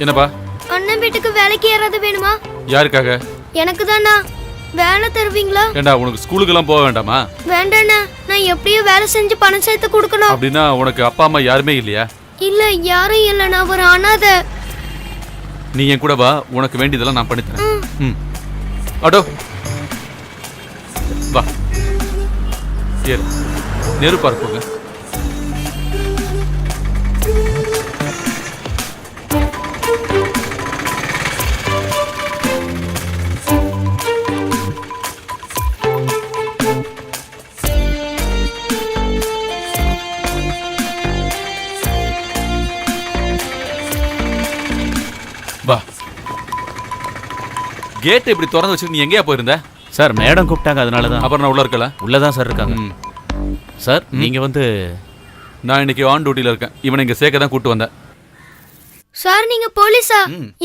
என்னப்பா? அண்ணன் வீட்டுக்கு வேலைக்கு ஏறாது வேணுமா? யாருக்காக? எனக்கு தானா வேலை தருவீங்களா? ஏண்டா உனக்கு ஸ்கூலுக்கெல்லாம் போக வேண்டாமா? வேண்டாண்ணா. நான் எப்படியும் வேலை செஞ்சு பணம் சேர்த்து கொடுக்கணும். அப்படின்னா உனக்கு அப்பா அம்மா யாருமே இல்லையா? இல்ல யாரும் இல்ல. நான் ஒரு அனாதை. நீ என் கூட வா. உனக்கு வேண்டியதெல்லாம் நான் பண்ணித்தரேன் ம். அடோ வா. ஏறு. நெருப்பா இருப்போங்க கேட் இப்படி திறந்து வச்சுட்டு நீ எங்கேயா போயிருந்த? சார் மேடம் கூப்பிட்டாங்க அதனால தான் அப்புறம் நான் உள்ள இருக்கல? உள்ளதான் சார் இருக்காங்க. ம். சார் நீங்க வந்து நான் இன்னைக்கு ஆன் டியூட்டில இருக்கேன். இவனை இங்க சேர்க்க தான் கூட்டு வந்தேன். சார் நீங்க போலீஸா?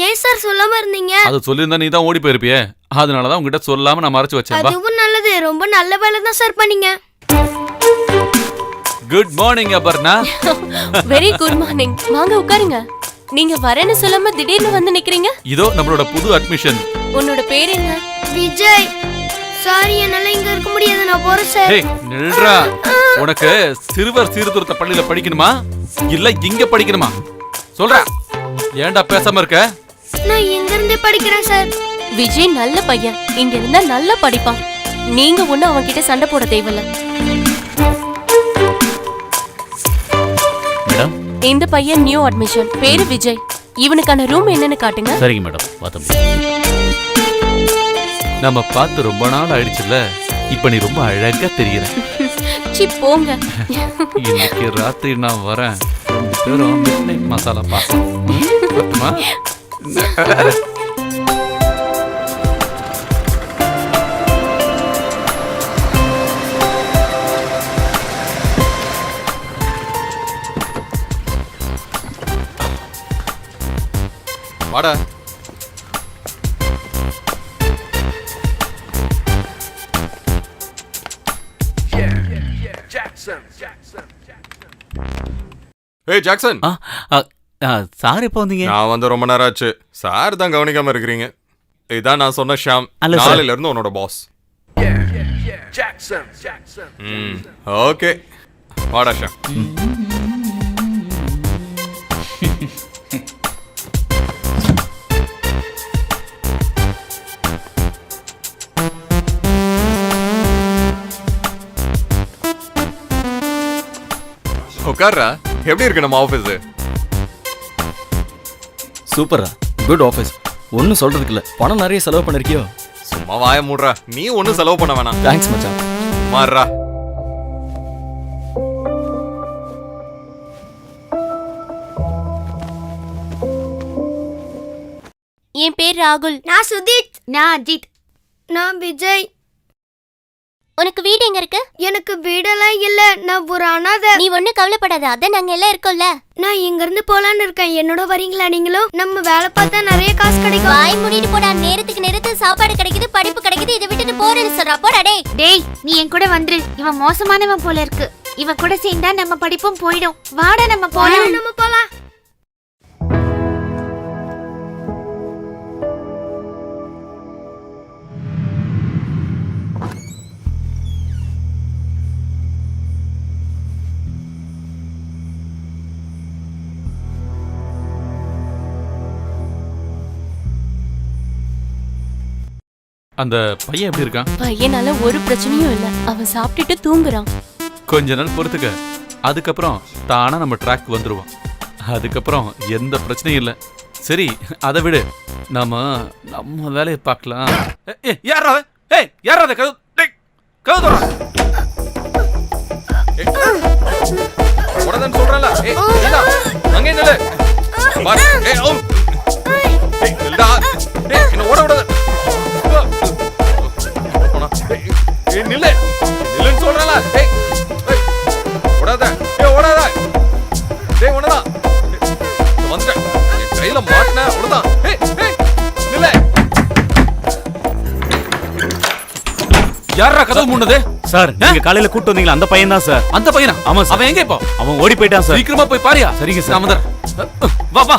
ஏன் சார் சொல்லாம இருந்தீங்க? அது சொல்லியிருந்தா நீ தான் ஓடி போயிருப்பியே. அதனால தான் உங்ககிட்ட சொல்லாம நான் மறைச்சு வச்சேன். வா. அதுவும் நல்லது. ரொம்ப நல்ல வேலை தான் சார் பண்ணீங்க. Good morning Aparna. Very good morning வாங்க உட்காருங்க. நீங்க வரேன்னு சொல்லாம திடீர்னு வந்து நிக்கிறீங்க? இதோ நம்மளோட புது அட்மிஷன் உன்னோட பேர் என்ன? விஜய். சாரி என்னால இங்க இருக்க முடியாது. நான் போறேன் சார் ஹே நில்றா. உனக்கு சிறுவர் சீர்திருத்த பள்ளியில படிக்கணுமா? இல்ல இங்க படிக்கணுமா? சொல்ற. ஏன்டா பேசாம இருக்க? நான் இங்க இருந்தே படிக்கிறேன் சார் விஜய் நல்ல பையன். இங்க இருந்தா நல்லா படிப்பான். நீங்க ஒண்ணும் அவன் கிட்ட சண்டை போட தேவையில்ல. மேடம்? இந்த பையன் நியூ அட்மிஷன். பேரு விஜய். இவனுக்கான ரூம் என்னன்னு காட்டுங்க. சரிங்க மேடம். பார்த்தோம் நம்ம பார்த்து ரொம்ப நாள் ஆயிடுச்சுல்ல? இப்ப நீ ரொம்ப அழகா தெரியற. சி போங்க. இன்னைக்கு ராத்திரி நான் வரேன். பேரும் மசாலா பார்க்கலாம் ம், வரட்டுமா? வாடா. ஏய் ஜாக்சன். சார் எப்போ வந்தீங்க? நான் வந்து ரொம்ப நேரம் ஆச்சு சார் தான் கவனிக்காம இருக்கிறீங்க. இதான் நான் சொன்ன ஷாம். நாளையில இருந்து உன்னோட பாஸ் ஓகே. வாடா ஷாம். உட்கார்றா? எப்படி இருக்கு நம்ம ஆஃபீஸ் சூப்பரா குட் ஆஃபீஸ் ஒன்றும் சொல்றதுக்கு இல்லை பணம் நிறைய செலவு பண்ணிருக்கியோ? சும்மா வாய மூடுறா. நீ ஒன்றும் செலவு பண்ண வேணாம். தேங்க்ஸ் மச்சான். மாறுறா என் பேர் ராகுல். நான் சுதீத் நான் அஜித். நான் விஜய். உனக்கு வீடு எங்க இருக்கு? எனக்கு வீடெல்லாம் இல்ல. நான் ஒரு அனாதை. நீ ஒண்ணும் கவலைப்படாத. அதான் நாங்க எல்லாம் இருக்கோம்ல. நான் இங்க இருந்து போலான்னு இருக்கேன். என்னோட வரீங்களா நீங்களும் நம்ம வேலை பார்த்தா நிறைய காசு கிடைக்கும். வாய் மூடிட்டு போடா. நேரத்துக்கு நேரத்துக்கு சாப்பாடு கிடைக்குது படிப்பு கிடைக்குது. இதை விட்டுட்டு போறேன்னு சொல்றா. போடா டேய். டேய் நீ என் கூட வந்துரு. இவன் மோசமானவன் போல இருக்கு. இவன் கூட சேர்ந்தா நம்ம படிப்பும் போயிடும். வாடா நம்ம போலாம். நம்ம போலாம். அந்த பையன் எப்படி இருக்கான்? பையனால ஒரு பிரச்சனையும் இல்ல. அவன் சாப்பிட்டுட்டு தூங்குறான். கொஞ்ச நாள் பொறுத்துக்க. அதுக்கப்புறம் தானா நம்ம ட்ராக் வந்துருவோம். அதுக்கப்புறம் எந்த பிரச்சனையும் இல்லை. சரி அதை விடு. நாம நம்ம வேலையை பார்க்கலாம். ஏ, ஏ, யார்ரா அவன்? ஏய் யாரா அதை கதவு டேய், கதவு திறடா. உடனே சொல்றல ஏய் நில்லா அங்கே நில்லு. பாரு. ஏய் ஓ ஏய் நில்டா ஏய் என்ன ஓட விடாத. போடா. ஏய், ஏய் நில்லு. நில்லுன்னு சொல்றல ஏய் ஏய், ஓடாத. ஏய் ஓடாத. டேய் ஒண்ணா வந்துட்டேன். என் கையில மாட்டின அவ்வளவுதான் ஏய் ஏய் நில்லு. யார்ரா கதவு மூடுனது? சார் நீங்க காலையில கூட்டு வந்தீங்களா? அந்த பையன் தான் சார். அந்த பையனா? ஆமா சார். அவன் எங்க இப்போ? அவன் ஓடி போயிட்டான் சார். சீக்கிரமா போய் பாரியா. சரிங்க சார். வந்துடுறேன். வா வா.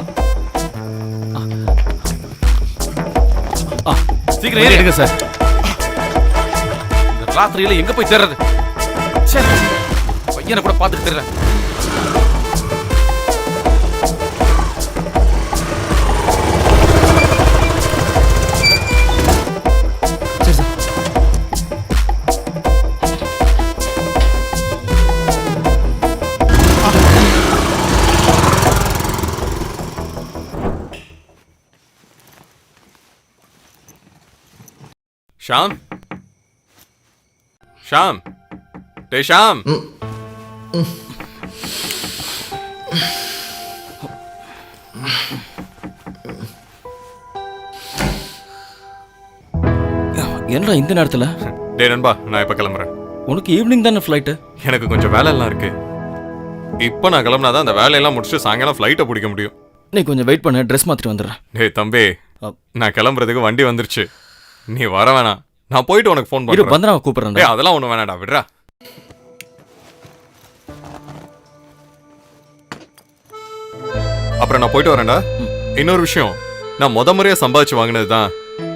சீக்கிரம் வண்டி ஏறு. எடுங்க சார். ராத்திரியில எங்க போய் சேர்றது பையனை கூட பாத்துட்டு தெரியல ஷாம் ஷாம் டே ஷாம் என்னடா இந்த நேரத்தில்? டே நண்பா நான் இப்ப கிளம்புறேன். உனக்கு ஈவினிங் தானே ஃப்ளைட்டு எனக்கு கொஞ்சம் வேலையெல்லாம் இருக்கு. இப்போ நான் கிளம்புனாதான் அந்த வேலையெல்லாம் முடிச்சுட்டு சாயங்காலம் ஃப்ளைட்டை பிடிக்க முடியும். நீ கொஞ்சம் வெயிட் பண்ண ட்ரெஸ் மாற்றிட்டு வந்துடுறேன். டேய் தம்பி அப். நான் கிளம்புறதுக்கு வண்டி வந்துருச்சு. நீ வர வேணாம். நான் போயிட்டு உனக்கு ஃபோன் இரு பண்ணுறேன் பந்தனாவை கூப்பிட்றேன் அதெல்லாம் ஒன்றும் வேணாடா விடுறா. அப்புறம் நான் போயிட்டு வரேன்டா. இன்னொரு விஷயம் நான் முத முறையா சம்பாதிச்சு வாங்கினது தான்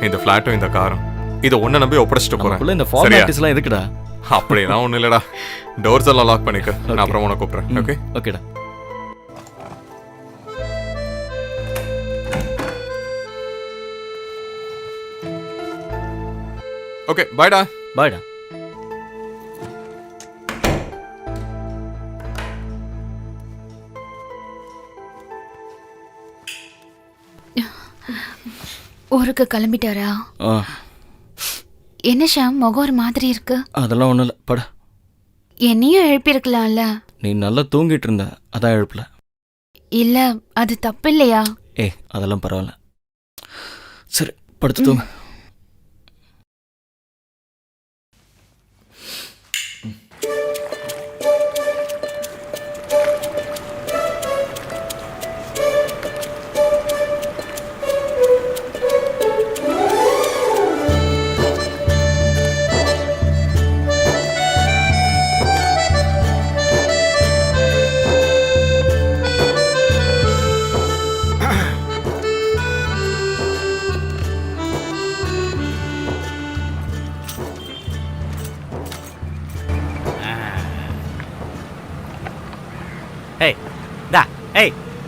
இந்த ஃப்ளாட்டும் இந்த காரும். இதை ஒன்றை நம்பி ஒப்படைச்சிட்டு போறேன். நமக்குள்ள இந்த சரியா? ஃபார்மாலிட்டிஸ்லாம் எதுக்குடா? அப்படியெல்லாம் ஒன்றும் இல்லைடா. டோர்ஸ் எல்லாம் லாக் பண்ணிக்க. நான் அப்புறம் உனக்கு கூப்பிட்றேன். ஓகே ஓகேடா ஓகே பாய்டா பாய்டா ஊருக்கு கிளம்பிட்டாரா? ஆ. என்ன ஷாம் முகம் ஒரு மாதிரி இருக்கு. அதெல்லாம் ஒன்றும் இல்லை பட. என்னையும் எழுப்பியிருக்கலாம்ல. நீ நல்லா தூங்கிட்டு இருந்த அதான் எழுப்பல. இல்ல அது தப்பு இல்லையா? ஏய் அதெல்லாம் பரவாயில்ல. சரி படுத்து தூங்க.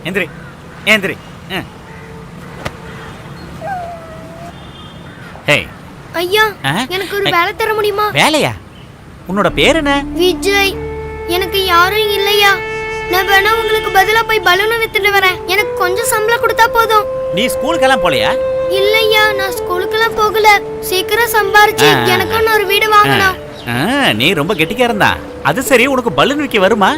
எந்திரி எந்திரி. ஏய் ஐயா? எனக்கு ஒரு. வேலை தர முடியுமா? வேலையா? உன்னோட பேர் என்ன? விஜய். எனக்கு யாரும் இல்லையா? நான் வேணா உங்களுக்கு பதிலா போய் பலூனை வித்துட்டு வரேன். எனக்கு கொஞ்சம் சம்பளம் கொடுத்தா போதும். நீ ஸ்கூலுக்கெல்லாம் போலையா? இல்லையா நான் ஸ்கூலுக்கெல்லாம் போகல. சீக்கிரம் சம்பாரிச்சு. எனக்குன்னு ஒரு வீடு வாங்கணும். நீ ரொம்ப கெட்டிக்காரன் தான். அது சரி உனக்கு பலூன் விற்க வருமா?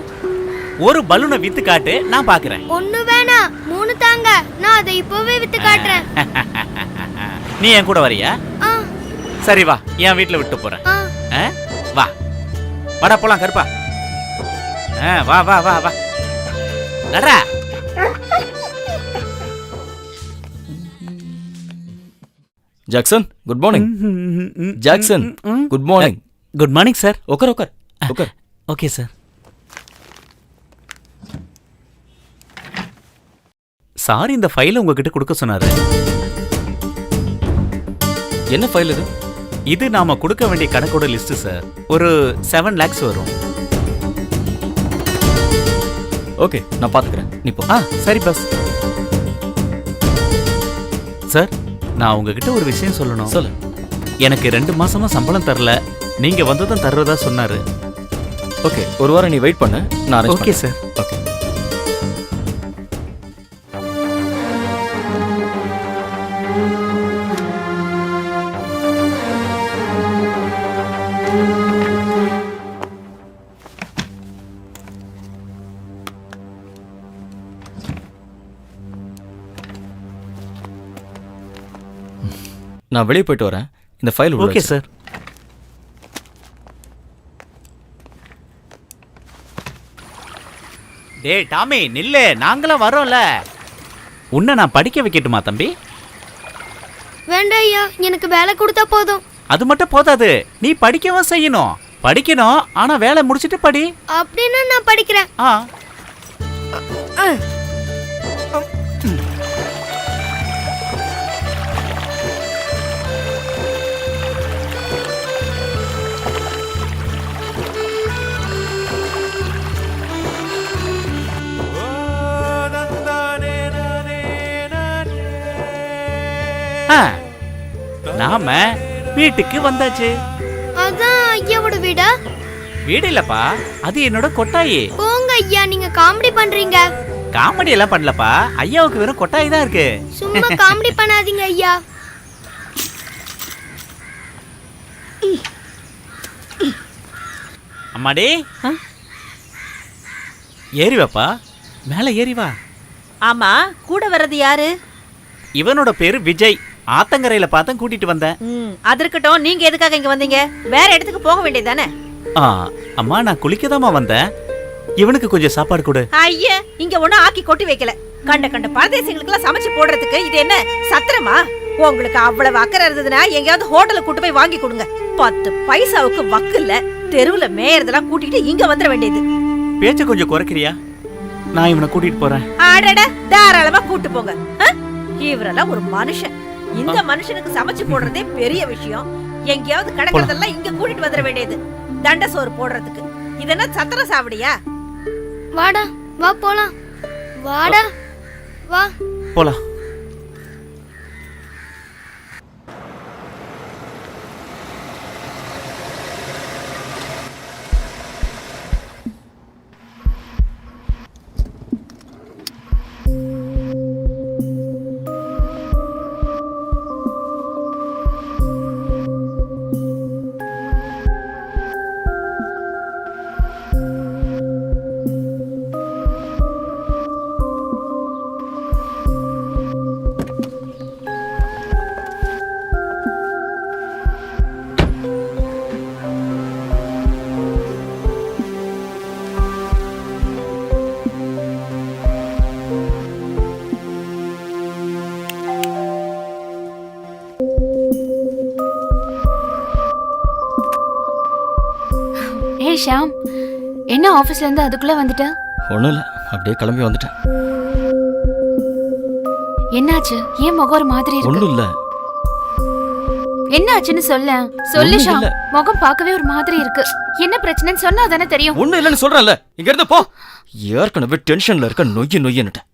ஒரு பலூனை வித்து காட்டு நான் பாக்குறேன். ஒண்ணு வேணாம் மூணு தாங்க. நான் அதை இப்பவே வித்து காட்டுறேன். நீ என் கூட வரியா? ஆ. சரி வா என் வீட்ல விட்டு போறேன்? வா. வாடா போலாம் கருப்பா. ஆ, வா வா வா வா. நடரா Jackson good morning Jackson good morning good morning sir உட்கார் உட்கார் உட்கார் ஓகே சார் சார் இந்த ஃபைலை உங்ககிட்ட கொடுக்க சொன்னாரு. என்ன ஃபைல் இது? இது நாம கொடுக்க வேண்டிய கணக்கோட லிஸ்ட் சார் ஒரு செவன் லேக்ஸ் வரும். ஓகே நான் பார்த்துக்கிறேன் நீ போ. ஆ சரி பஸ் சார் நான் உங்ககிட்ட ஒரு விஷயம் சொல்லணும். சொல்லு. எனக்கு ரெண்டு மாசமா சம்பளம் தரல. நீங்க வந்ததும் தர்றதா சொன்னாரு. ஓகே ஒரு வாரம் நீ வெயிட் பண்ணு. நான் ஓகே. சார் ஓகே நான் வெளியே போயிட்டு வரேன். இந்த ஃபைல் ஓகே சார் டேய் டாமி நில்லு. நாங்களும் வரோம்ல. உன்னை நான் படிக்க வைக்கட்டுமா தம்பி? வேண்டாம் ஐயா எனக்கு வேலை கொடுத்தா போதும். அது மட்டும் போதாது. நீ படிக்கவும் செய்யணும். படிக்கணும் ஆனா வேலை முடிச்சிட்டு படி. அப்படின்னா நான் படிக்கிறேன். ஆ. ஆ, நாம வீட்டுக்கு வந்தாச்சு. அதான் ஐயாவோட வீடா? வீடு இல்லப்பா அது என்னோட கொட்டாயி. போங்க ஐயா நீங்க காமெடி பண்றீங்க. காமெடி எல்லாம் பண்ணலப்பா ஐயாவுக்கு வெறும் கொட்டாயி தான் இருக்கு. சும்மா காமெடி பண்ணாதீங்க ஐயா. அம்மாடி ஏறி வாப்பா மேல ஏறி வா. ஆமா கூட வர்றது யாரு? இவனோட பேரு விஜய். ஆத்தங்கரையில பார்த்தேன் கூட்டிட்டு வந்தேன். அது இருக்கட்டும். நீங்க எதுக்காக இங்க வந்தீங்க? வேற இடத்துக்கு போக வேண்டியதானே ஆ அம்மா நான் குளிக்கதாம்மா வந்தேன். இவனுக்கு கொஞ்சம் சாப்பாடு கொடு. ஐய இங்க ஒண்ணு ஆக்கி கொட்டி வைக்கல. கண்ட கண்ட பரதேசிகளுக்கு எல்லாம் சமைச்சு போடுறதுக்கு இது என்ன சத்திரமா? உங்களுக்கு அவ்வளவு அக்கறை இருந்ததுன்னா எங்கேயாவது ஹோட்டலுக்கு கூட்டு போய் வாங்கி கொடுங்க. பத்து பைசாவுக்கு வக்கு இல்ல தெருவுல மேயறதெல்லாம் கூட்டிட்டு இங்க வந்துட வேண்டியது. பேச்ச கொஞ்சம் குறைக்கிறியா? நான் இவனை கூட்டிட்டு போறேன். அடட தாராளமா கூட்டு போங்க? இவரெல்லாம் ஒரு மனுஷன். இந்த மனுஷனுக்கு சமைச்சு போடுறதே பெரிய விஷயம். எங்கேயாவது கிடக்கிறதெல்லாம் இங்க கூட்டிட்டு வந்துட வேண்டியது. தண்ட சோறு போடுறதுக்கு. இதென்ன சத்திர சாவடியா? வாடா வா போலாம். வாடா வா. போலாம். என்ன ஆபீஸ்ல இருந்து அதுக்குள்ள வந்துட்ட? ஒன்றும் இல்லை அப்படியே கிளம்பி வந்துட்டேன். என்னாச்சு? ஏன் முகம் ஒரு மாதிரி இருக்கு? ஒன்றும் இல்லை என்னாச்சுன்னு சொல்ல. சொல்லு ஒண்ணும் ஷாம் இல்ல. முகம் பார்க்கவே ஒரு மாதிரி இருக்கு. என்ன பிரச்சனைன்னு சொன்னா தானே தெரியும். ஒன்றும் இல்லைன்னு சொல்கிறேன்ல இங்க இருந்து போ. ஏற்கனவே டென்ஷனில் இருக்க நொய்யு நொய்யன்னுட்டேன்.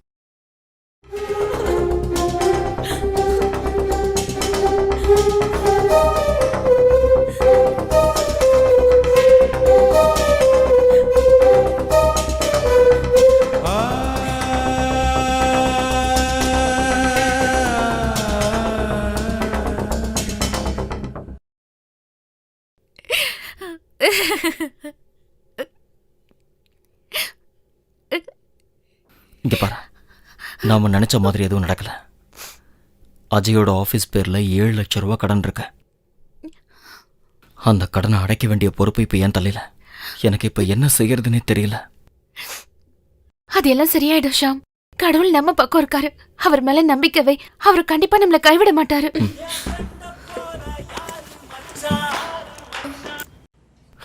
நாம நினைச்ச மாதிரி எதுவும் நடக்கல. அஜயோட ஆஃபீஸ் பேர்ல ஏழு லட்சம் ரூபா கடன் இருக்கு. அந்த கடனை அடைக்க வேண்டிய பொறுப்பு இப்போ என் தலையில. எனக்கு இப்போ என்ன செய்யறதுன்னே தெரியல. அது எல்லாம் சரியாயிடும் ஷாம். கடவுள் நம்ம பக்கம் இருக்காரு. அவர் மேல நம்பிக்கை வை. அவர் கண்டிப்பா நம்மள கைவிட மாட்டாரு.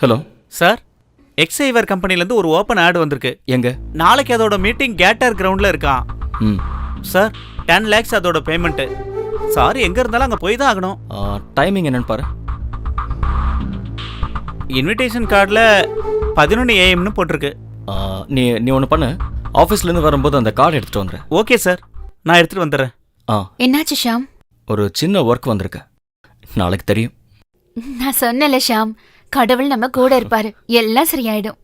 ஹலோ. சார் எக்ஸைவர் கம்பெனிலேருந்து ஒரு ஓப்பன் ஆட் வந்திருக்கு. எங்க? நாளைக்கு அதோட மீட்டிங் கேட்டர் கிரவுண்டில் இருக்கான் சார் டென் லேக்ஸ் அதோட பேமெண்ட்டு சார் எங்கே இருந்தாலும் அங்கே போய் தான் ஆகணும். டைமிங் என்னன்னு பாரு. இன்விடேஷன் கார்டில் பதினொன்று ஏஎம்னு போட்டிருக்கு. நீ நீ ஒன்று பண்ணு. ஆஃபீஸ்லேருந்து வரும்போது அந்த கார்டு எடுத்துட்டு வந்துரு. ஓகே சார் நான் எடுத்துகிட்டு வந்துடுறேன். ஆ. என்னாச்சு ஷாம் ஒரு சின்ன ஒர்க் வந்திருக்கு. நாளைக்கு தெரியும். நான் சொன்னல ஷாம் கடவுள் நம்ம கூட இருப்பாரு. எல்லாம் சரியாயிடும்.